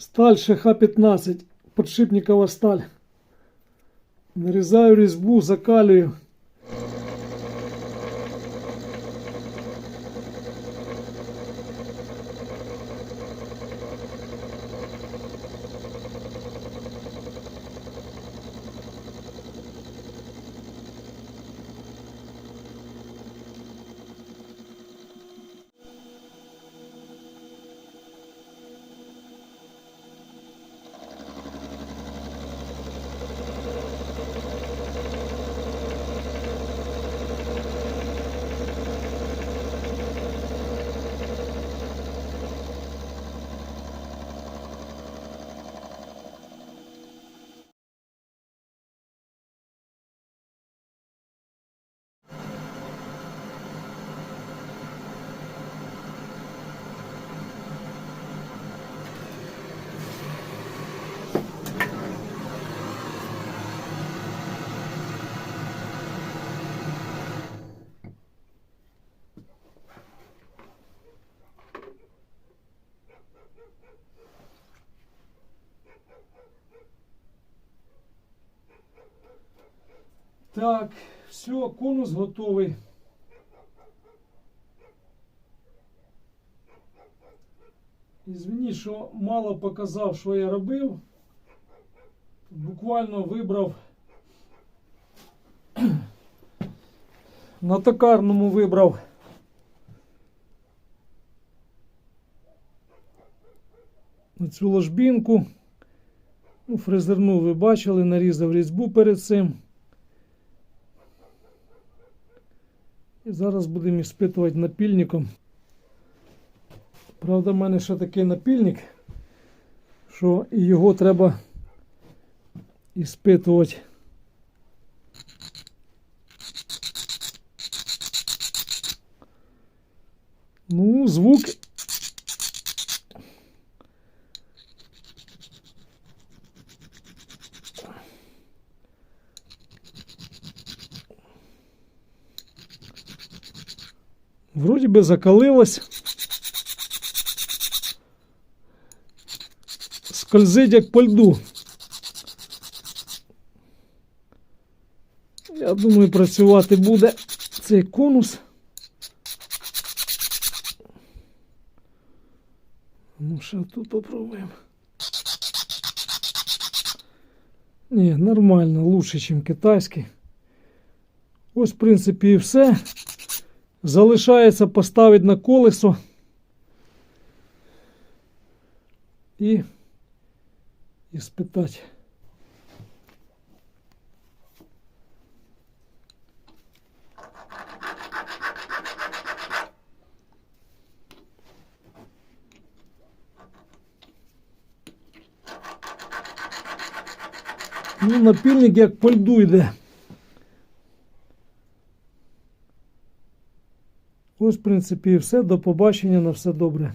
Сталь ШХ-15, подшипникова сталь. Нарізаю різьбу, закалюю. Так, все, конус готовий. Ізвиніть, що мало показав, що я робив. Буквально вибрав на токарному вибрав цю ложбінку. Ну, фрезерну ви бачили, нарізав різьбу перед цим. І зараз будемо іспитувати напільником. Правда, в мене ще такий напільник, що і його треба іспитувати. Ну, звук. Вроді би закалилось. Скользить як по льду. Я думаю, працювати буде цей конус. Ну, ще тут попробуємо. Ні, нормально, лучше, ніж китайський. Ось, в принципі, і все. Залишається поставити на колесо і, спитати. Ну, напільник як по льду йде. Ось, в принципі, і все. До побачення на все добре.